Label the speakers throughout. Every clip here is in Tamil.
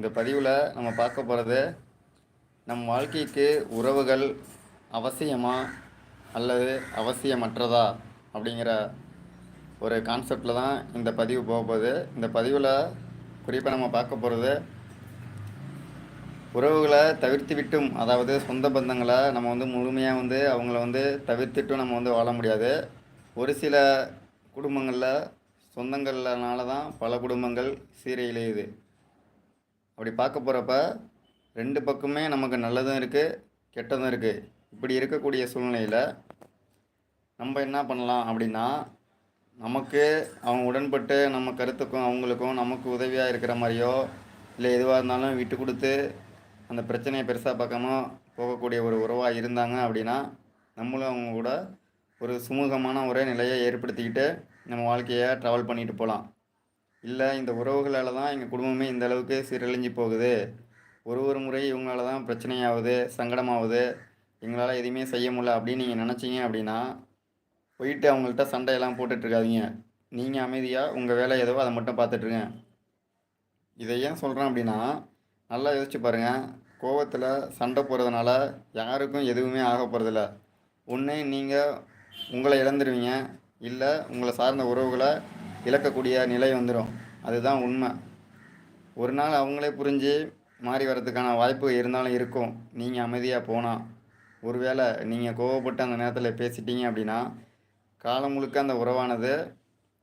Speaker 1: இந்த பதிவில் நம்ம பார்க்க போகிறது நம் வாழ்க்கைக்கு உறவுகள் அவசியமா அல்லது அவசியமற்றதா அப்படிங்கிற ஒரு கான்செப்டில் தான் இந்த பதிவு போக போகுது. இந்த பதிவில் குறிப்பாக நம்ம பார்க்க போகிறது உறவுகளை தவிர்த்து விட்டும் அதாவது சொந்த பந்தங்களை நம்ம வந்து முழுமையாக வந்து அவங்கள வந்து தவிர்த்துட்டும் நம்ம வந்து வாழ முடியாது. ஒரு சில குடும்பங்களில் சொந்தங்கள்னால தான் பல குடும்பங்கள் சீரழியுது. அப்படி பார்க்க போகிறப்ப ரெண்டு பக்கமே நமக்கு நல்லதும் இருக்குது கெட்டதும் இருக்குது இப்படி இருக்கக்கூடிய சூழ்நிலையில் நம்ம என்ன பண்ணலாம் அப்படின்னா நமக்கு அவங்க உடன்பட்டு நம்ம கருத்துக்கும் அவங்களுக்கும் நமக்கு உதவியாக இருக்கிற மாதிரியோ இல்லை எதுவாக இருந்தாலும் விட்டு கொடுத்து அந்த பிரச்சனையை பெருசாக பார்க்காம போகக்கூடிய ஒரு உறவாக இருந்தாங்க அப்படின்னா நம்மளும் அவங்க கூட ஒரு சுமூகமான ஒரே நிலையை ஏற்படுத்திக்கிட்டு நம்ம வாழ்க்கையை ட்ராவல் பண்ணிட்டு போகலாம். இல்லை இந்த உறவுகளால் தான் எங்கள் குடும்பமே இந்த அளவுக்கு சீரழிஞ்சு போகுது. ஒரு ஒரு முறை இவங்களால தான் பிரச்சனையாகுது சங்கடமாகுது எங்களால் எதுவுமே செய்ய முடியல அப்படின்னு நீங்கள் நினச்சிங்க அப்படின்னா போயிட்டு அவங்கள்ட்ட சண்டையெல்லாம் போட்டுட்டு இருக்காதீங்க நீங்கள் அமைதியாக உங்கள் வேலை எதுவோ அதை மட்டும் பார்த்துட்ருங்க. இதை ஏன் சொல்கிறேன் அப்படின்னா நல்லா யோசிச்சு பாருங்கள் கோவத்தில் சண்டை போடுறதுனால யாருக்கும் எதுவுமே ஆக போகிறதில்ல ஒன்று நீங்கள் உங்களை இழந்துருவீங்க. இல்லை உங்களை சார்ந்த உறவுகளை இழக்கக்கூடிய நிலை வந்துடும் அதுதான் உண்மை. ஒரு நாள் அவங்களே புரிஞ்சு மாறி வர்றதுக்கான வாய்ப்பு இருந்தாலும் இருக்கும். நீங்கள் அமைதியாக போனால் ஒருவேளை நீங்கள் கோவப்பட்டு அந்த நேரத்தில் பேசிட்டீங்க அப்படின்னா காலம் முழுக்க அந்த உறவானது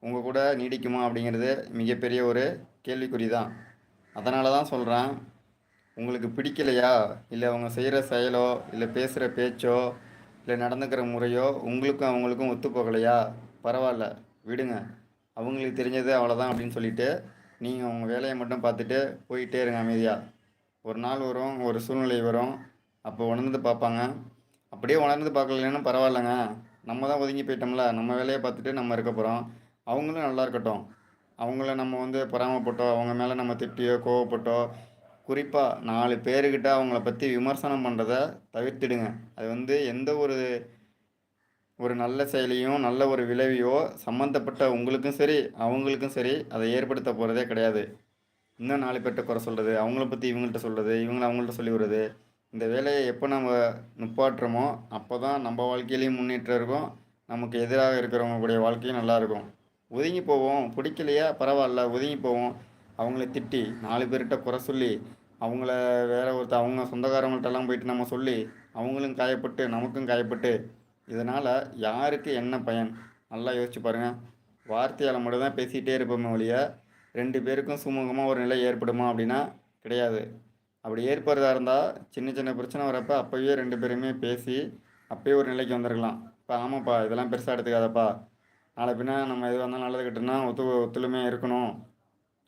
Speaker 1: உங்கள் கூட நீடிக்குமா அப்படிங்கிறது மிகப்பெரிய ஒரு கேள்விக்குறி தான் அதனால தான் சொல்கிறேன் உங்களுக்கு பிடிக்கலையா? இல்லை அவங்க செய்கிற செயலோ இல்லை பேசுகிற பேச்சோ இல்லை நடந்துக்கிற முறையோ உங்களுக்கும் அவங்களுக்கும் ஒத்து போகலையா பரவாயில்ல விடுங்க. அவங்களுக்கு தெரிஞ்சது அவ்வளோதான் அப்படின்னு சொல்லிட்டு நீங்கள் உங்கள் வேலையை மட்டும் பார்த்துட்டு போயிட்டே இருங்க அமைதியாக ஒரு நாள் வரும் ஒரு சூழ்நிலை வரும் அப்போ உணர்ந்து பார்ப்பாங்க. அப்படியே உணர்ந்து பார்க்கலன்னா பரவாயில்லைங்க. நம்ம தான் ஒதுங்கி போயிட்டோம்ல நம்ம வேலையை பார்த்துட்டு நம்ம இருக்க போகிறோம் அவங்களும் நல்லா இருக்கட்டும். அவங்கள நம்ம வந்து பொறாமப்பட்டோ அவங்க மேலே நம்ம திட்டியோ கோவப்பட்டோ குறிப்பாக நாலு பேருக்கிட்ட அவங்கள பற்றி விமர்சனம் பண்ணுறத தவிர்த்திடுங்க. அது வந்து எந்த ஒரு ஒரு நல்ல செயலையும் நல்ல ஒரு விளைவையோ சம்மந்தப்பட்ட உங்களுக்கும் சரி அவங்களுக்கும் சரி அதை ஏற்படுத்த போகிறதே கிடையாது. இன்னும் நாலு பேர்கிட்ட குறை சொல்கிறது அவங்கள பற்றி இவங்கள்ட்ட சொல்கிறது இவங்கள அவங்கள்ட்ட சொல்லி விடுறது. இந்த வேலையை எப்போ நம்ம நிப்பாட்டுறோமோ அப்போ தான் நம்ம வாழ்க்கையிலையும் முன்னேற்றம் இருக்கும். நமக்கு எதிராக இருக்கிறவங்களுடைய வாழ்க்கையும் நல்லாயிருக்கும் ஒதுங்கி போவோம். பிடிக்கலையா? பரவாயில்ல. ஒதுங்கி போவோம். அவங்கள திட்டி நாலு பேர்கிட்ட குறை சொல்லி அவங்கள வேற ஒருத்தர் அவங்க சொந்தக்காரவங்கள்ட்டெல்லாம் போயிட்டு நம்ம சொல்லி அவங்களும் காயப்பட்டு நமக்கும் காயப்பட்டு இதனால் யாருக்கு என்ன பயன்? நல்லா யோசிச்சு பாருங்கள் வார்த்தையால் மட்டும் தான் பேசிகிட்டே இருப்போமே ஒழிய ரெண்டு பேருக்கும் சுமூகமாக ஒரு நிலை ஏற்படுமா அப்படின்னா கிடையாது. அப்படி ஏற்படுறதா இருந்தால் சின்ன சின்ன பிரச்சனை வரப்போ அப்போயே ரெண்டு பேருமே பேசி அப்போயே ஒரு நிலைக்கு வந்திருக்கலாம். இப்போ ஆமாப்பா இதெல்லாம் பெருசாக எடுத்துக்காதப்பா. நாளை பின்னா நம்ம எது வந்தால் நல்லது கட்டுனா ஒத்து ஒத்துழைமையாக இருக்கணும்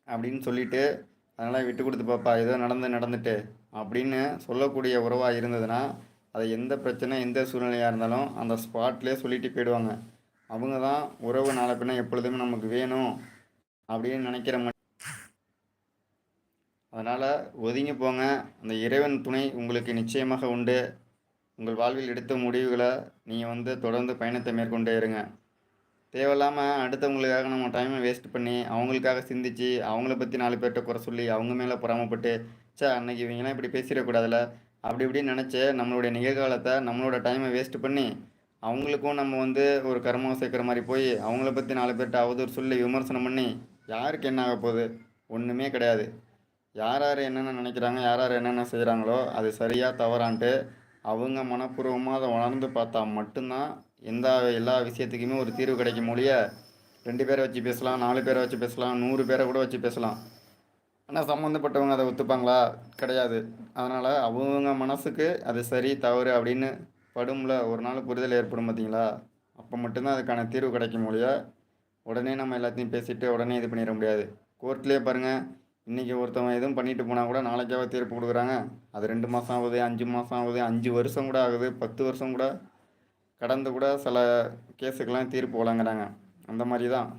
Speaker 1: அப்படின்னு சொல்லிட்டு அதனால் விட்டு கொடுத்து பாப்பா ஏதோ நடந்து நடந்துட்டு அப்படின்னு சொல்லக்கூடிய உறவாக இருந்ததுன்னா அதை எந்த பிரச்சனை எந்த சூழ்நிலையாக இருந்தாலும் அந்த ஸ்பாட்லேயே சொல்லிட்டு போயிடுவாங்க. அவங்க தான் உறவு நாளை பின்ன எப்பொழுதுமே நமக்கு வேணும் அப்படின்னு நினைக்கிற மாதிரி. அதனால் ஒதுங்கி போங்க. அந்த இறைவன் துணை உங்களுக்கு நிச்சயமாக உண்டு. உங்கள் வாழ்வில் எடுத்த முடிவுகளை நீங்கள் வந்து தொடர்ந்து பயணத்தை மேற்கொண்டே இருங்க. தேவையில்லாமல் அடுத்தவங்களுக்காக நம்ம டைமை வேஸ்ட் பண்ணி அவங்களுக்காக சிந்திச்சு அவங்கள பற்றி நாலு பேர்கிட்ட குறை சொல்லி அவங்க மேலே பொறாமப்பட்டு சே அன்னைக்கு இவங்கெல்லாம் இப்படி பேசிடக்கூடாதுல்ல. அப்படி இப்படின்னு நினச்சி நம்மளுடைய நிகழ்காலத்தை நம்மளோட டைமை வேஸ்ட் பண்ணி அவங்களுக்கும் நம்ம வந்து ஒரு கர்மம் சேர்க்குற மாதிரி போய் அவங்கள பற்றி நாலு பேர்கிட்ட அவதூறு சொல்லி விமர்சனம் பண்ணி யாருக்கு என்ன ஆக போகுது? ஒன்றுமே கிடையாது. யார் யார் என்னென்ன நினைக்கிறாங்க யார் யார் என்னென்ன செய்கிறாங்களோ அது சரியாக தவறான்ட்டு அவங்க மனப்பூர்வமாக அதை உணர்ந்து பார்த்தா மட்டும்தான் எந்த எல்லா விஷயத்துக்குமே ஒரு தீர்வு கிடைக்கும் மொழிய ரெண்டு பேரை வச்சு பேசலாம் நாலு பேரை வச்சு பேசலாம் நூறு பேரை கூட வச்சு பேசலாம். ஆனால் சம்மந்தப்பட்டவங்க அதை ஒத்துப்பாங்களா? கிடையாது. அதனால் அவங்க மனசுக்கு அது சரி தவறு அப்படின்னு படும்ல ஒரு நாள் புரிதல் ஏற்படும் பார்த்தீங்களா அப்போ மட்டும்தான் அதுக்கான தீர்வு கிடைக்கும் மொழியா உடனே நம்ம எல்லாத்தையும் பேசிட்டு உடனே இது பண்ணிட முடியாது. கோர்ட்லேயே பாருங்கள் இன்றைக்கி ஒருத்தவங்க எதுவும் பண்ணிட்டு போனால் கூட நாளைக்காக தீர்ப்பு கொடுக்குறாங்க. அது ரெண்டு மாதம் ஆகுது அஞ்சு மாதம் ஆகுது அஞ்சு வருஷம் கூட ஆகுது பத்து வருஷம் கூட கடந்து கூட சில கேஸுக்கெல்லாம் தீர்ப்பு வழங்குறாங்க. அந்த மாதிரி தான்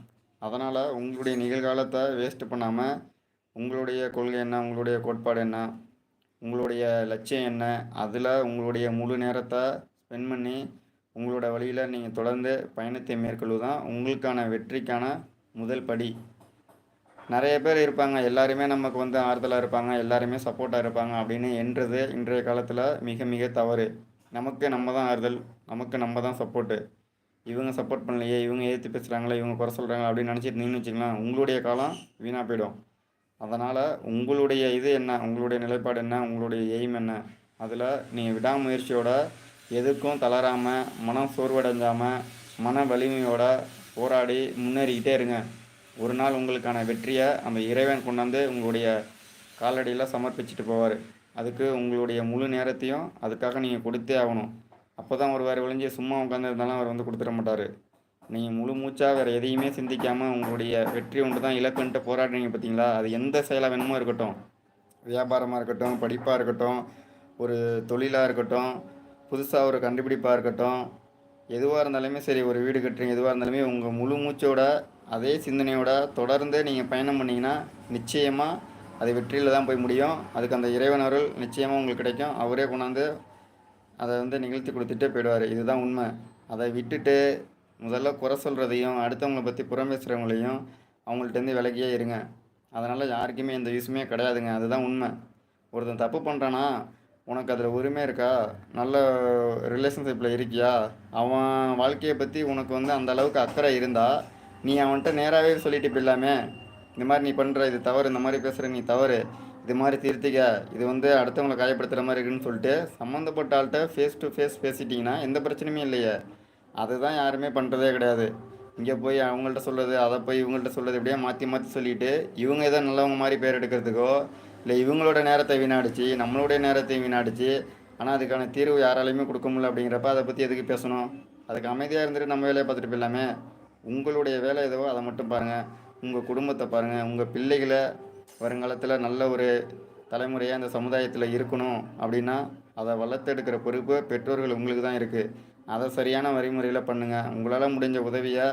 Speaker 1: அதனால் உங்களுடைய நிகழ்காலத்தை வேஸ்ட்டு பண்ணாமல் உங்களுடைய கொள்கை என்ன? உங்களுடைய கோட்பாடு என்ன? உங்களுடைய லட்சியம் என்ன? அதில் உங்களுடைய முழு நேரத்தை ஸ்பெண்ட் பண்ணி உங்களோட வழியில் நீங்கள் தொடர்ந்து பயணத்தை மேற்கொள்வது தான் உங்களுக்கான வெற்றிக்கான முதல் படி. நிறைய பேர் இருப்பாங்க. எல்லாருமே நமக்கு வந்து ஆறுதலாக இருப்பாங்க. எல்லாருமே சப்போர்ட்டாக இருப்பாங்க. அப்படின்னு என்றது இன்றைய காலத்தில் மிக மிக தவறு. நமக்கு நம்ம தான் ஆறுதல். நமக்கு நம்ம தான் சப்போர்ட்டு இவங்க சப்போர்ட் பண்ணலையே இவங்க ஏற்றி பேசுகிறாங்களே இவங்க குறை சொல்கிறாங்க அப்படின்னு நினச்சிட்டு இருந்தீங்கன்னு வச்சுக்கலாம் உங்களுடைய காலம் வீணாக போயிடும். அதனால் உங்களுடைய இது என்ன? உங்களுடைய நிலைப்பாடு என்ன? உங்களுடைய எய்ம் என்ன? அதில் நீங்கள் விடாமுயற்சியோட எதுக்கும் தளராமல் மனம் சோர்வடைஞ்சாமல் மன வலிமையோட போராடி முன்னேறிக்கிட்டே இருங்க. ஒரு நாள் உங்களுக்கான வெற்றியை அந்த இறைவன் கொண்டாந்து உங்களுடைய காலடியில் சமர்ப்பிச்சுட்டு போவார். அதுக்கு உங்களுடைய முழு நேரத்தையும் அதுக்காக நீங்கள் கொடுத்தே ஆகணும். அப்போ தான் ஒரு வேறு ஒழிஞ்சு சும்மா உட்காந்துருந்தாலும் அவர் வந்து கொடுத்துட மாட்டார். நீங்கள் முழு மூச்சாக வேறு எதையுமே சிந்திக்காமல் உங்களுடைய வெற்றி ஒன்று தான் இலக்குன்ட்டு போராடுறீங்க பார்த்தீங்களா? அது எந்த செயலாக வேணுமோ இருக்கட்டும். வியாபாரமாக இருக்கட்டும் படிப்பாக இருக்கட்டும் ஒரு தொழிலாக இருக்கட்டும் புதுசாக ஒரு கண்டுபிடிப்பாக இருக்கட்டும் எதுவாக இருந்தாலுமே சரி ஒரு வீடு கட்டுறீங்க எதுவாக இருந்தாலுமே உங்கள் முழு மூச்சோட அதே சிந்தனையோட தொடர்ந்து நீங்கள் பயணம் பண்ணிங்கன்னா நிச்சயமாக அது வெற்றியில் தான் போய் முடியும். அதுக்கு அந்த இறைவன் அருள் நிச்சயமாக உங்களுக்கு கிடைக்கும். அவரே கொண்டாந்து அதை வந்து நிகழ்த்தி கொடுத்துட்டே போயிடுவார். இதுதான் உண்மை. அதை விட்டுட்டு முதல்ல குறை சொல்கிறதையும் அடுத்தவங்களை பற்றி புறம் பேசுகிறவங்களையும் அவங்கள்ட்டேருந்து விலகியே இருங்க. அதனால் யாருக்குமே எந்த யூஸுமே கிடையாதுங்க. அதுதான் உண்மை. ஒருத்தன் தப்பு பண்ணுறானா உனக்கு அதில் உரிமை இருக்கா? நல்ல ரிலேஷன்ஷிப்பில் இருக்கியா? அவன் வாழ்க்கையை பற்றி உனக்கு வந்து அந்த அளவுக்கு அக்கறை இருந்தால் நீ அவன்கிட்ட நேராகவே சொல்லிட்டு போயிடலாமே. இந்த மாதிரி நீ பண்ணுற இது தவறு இந்த மாதிரி பேசுகிற நீ தவறு. இது மாதிரி திருத்திக்க. இது வந்து அடுத்தவங்களை காயப்படுத்துகிற மாதிரி இருக்குன்னு சொல்லிட்டு சம்மந்தப்பட்ட ஆள்கிட்ட ஃபேஸ் டு ஃபேஸ் பேசிட்டிங்கன்னா எந்த பிரச்சனையுமே இல்லையே. அதுதான் யாருமே பண்ணுறதே கிடையாது. இங்கே போய் அவங்கள்ட்ட சொல்கிறது அதை போய் இவங்கள்ட்ட சொல்கிறது இப்படியே மாற்றி மாற்றி சொல்லிட்டு இவங்க ஏதோ நல்லவங்க மாதிரி பேர் எடுக்கிறதுக்கோ இல்லை இவங்களோட நேரத்தை வீணாடிச்சு நம்மளுடைய நேரத்தை வீணாடிச்சு ஆனால் அதுக்கான தீர்வு யாராலையுமே கொடுக்க முடியல அப்படிங்கிறப்ப அதை பற்றி எதுக்கு பேசணும்? அதுக்கு அமைதியாக இருந்துட்டு நம்ம வேலையை பார்த்துட்டு போயிடலாமே. உங்களுடைய வேலை எதுவோ அதை மட்டும் பாருங்கள் உங்கள் குடும்பத்தை பாருங்கள் உங்கள் பிள்ளைகளை வருங்காலத்தில் நல்ல ஒரு தலைமுறையாக இந்த சமுதாயத்தில் இருக்கணும் அப்படின்னா அதை வளர்த்தெடுக்கிற பொறுப்பு பெற்றோர்கள் உங்களுக்கு தான் இருக்குது அதை சரியான வழிமுறையில் பண்ணுங்கள் உங்களால் முடிஞ்ச உதவியை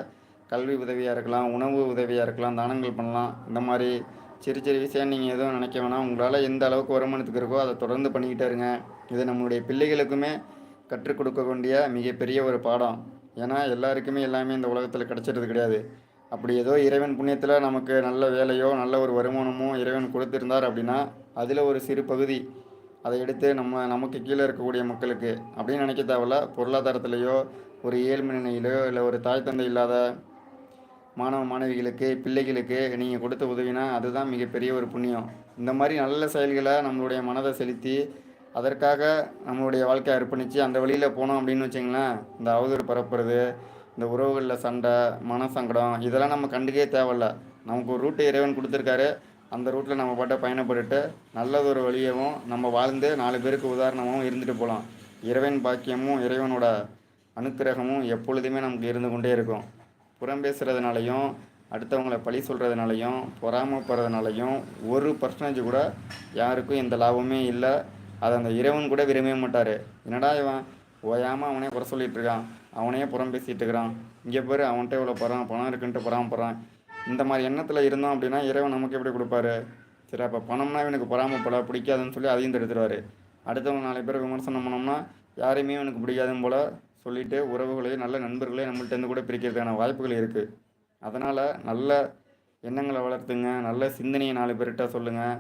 Speaker 1: கல்வி உதவியாக இருக்கலாம் உணவு உதவியாக இருக்கலாம் தானங்கள் பண்ணலாம். இந்த மாதிரி சிறு சிறு விஷயம் நீங்கள் எதுவும் நினைக்க வேணாம். உங்களால் எந்த அளவுக்கு வருமானத்துக்கு இருக்கோ அதை தொடர்ந்து பண்ணிக்கிட்டே இருங்க. இது நம்மளுடைய பிள்ளைகளுக்குமே கற்றுக் கொடுக்க வேண்டிய மிகப்பெரிய ஒரு பாடம். ஏன்னா எல்லாருக்குமே எல்லாமே இந்த உலகத்தில் கிடைச்சிறது கிடையாது. அப்படி ஏதோ இறைவன் புண்ணியத்தில் நமக்கு நல்ல வேலையோ நல்ல ஒரு வருமானமோ இறைவன் கொடுத்துருந்தார் அப்படின்னா அதில் ஒரு சிறு பகுதி அதை எடுத்து நம்ம நமக்கு கீழே இருக்கக்கூடிய மக்களுக்கு அப்படின்னு நினைக்க தேவையில்ல. பொருளாதாரத்திலேயோ ஒரு ஏழ்மை நிலையிலோ இல்லை ஒரு தாய் தந்தை இல்லாத மாணவ மாணவிகளுக்கு பிள்ளைகளுக்கு நீங்கள் கொடுத்த உதவினா அதுதான் மிகப்பெரிய ஒரு புண்ணியம். இந்த மாதிரி நல்ல செயல்களை நம்மளுடைய மனதை செலுத்தி அதற்காக நம்மளுடைய வாழ்க்கையை அர்ப்பணித்து அந்த வழியில் போனோம் அப்படின்னு வச்சிங்களேன் இந்த அவதூறு பரப்புறது இந்த உறவுகளில் சண்டை மன சங்கடம் இதெல்லாம் நம்ம கண்டுக்கே தேவையில்ல. நமக்கு ஒரு ரூட்டு இறைவன் கொடுத்துருக்காரு. அந்த ரூட்டில் நம்ம பாட்ட பயணப்பட்டுட்டு நல்லதொரு வழியவும் நம்ம வாழ்ந்து நாலு பேருக்கு உதாரணமாகவும் இருந்துட்டு போகலாம். இறைவன் பாக்கியமும் இறைவனோட அனுக்கிரகமும் எப்பொழுதுமே நமக்கு இருந்து கொண்டே இருக்கும். புறம் பேசுகிறதுனாலையும் அடுத்தவங்களை பழி சொல்கிறதுனாலையும் பொறாமப்படுறதுனாலையும் ஒரு பர்சன்டேஜ் கூட யாருக்கும் எந்த லாபமே இல்லை. அதை அந்த இறைவன் கூட விரும்பவே மாட்டார். என்னடா இவன் ஓயாமல் அவனே குறை சொல்லிகிட்டு இருக்கான். அவனே புறம் பேசிகிட்டு இருக்கிறான். இங்கே பேர் அவன்கிட்ட இவ்வளோ பணம் பணம் இருக்குன்ட்டு பராமப்படுறான் இந்த மாதிரி எண்ணத்தில் இருந்தோம் அப்படின்னா இறைவன் நமக்கு எப்படி கொடுப்பாரு? சரி அப்போ பணம்னா இவனுக்கு பொறாமப்பட பிடிக்காதுன்னு சொல்லி அதையும் தடுத்துருவார். அடுத்தவங்க நாலு பேர் விமர்சனம் பண்ணோம்னா யாரையுமே இவனுக்கு பிடிக்காதுன்னு போல் சொல்லிட்டு உறவுகளையும் நல்ல நண்பர்களையும் நம்மள்ட்டேருந்து கூட பிரிக்கிறதுக்கான வாய்ப்புகள் இருக்குது அதனால் நல்ல எண்ணங்களை வளர்த்துங்க நல்ல சிந்தனையை நாலு பேர்கிட்ட சொல்லுங்கள்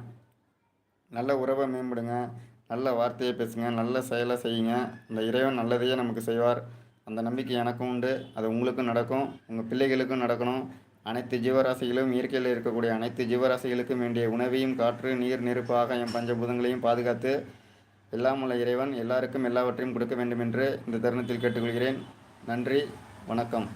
Speaker 1: நல்ல உறவை மேம்படுங்க நல்ல வார்த்தையை பேசுங்க நல்ல செயலை செய்யுங்க. இந்த இறைவன் நல்லதையே நமக்கு செய்வார். அந்த நம்பிக்கை எனக்கும் உண்டு அது உங்களுக்கும் நடக்கும் உங்கள் பிள்ளைகளுக்கும் நடக்கணும். அனைத்து ஜீவராசிகளும் இயற்கையில் இருக்கக்கூடிய அனைத்து ஜீவராசிகளுக்கும் வேண்டிய உணவையும் காற்று நீர் நெருப்பு ஆகாயம் பஞ்சபூதங்களையும் பாதுகாத்து எல்லாம் உள்ள இறைவன் எல்லாருக்கும் எல்லாவற்றையும் கொடுக்க வேண்டும் என்று இந்த தருணத்தில் கேட்டுக்கொள்கிறேன். நன்றி வணக்கம்.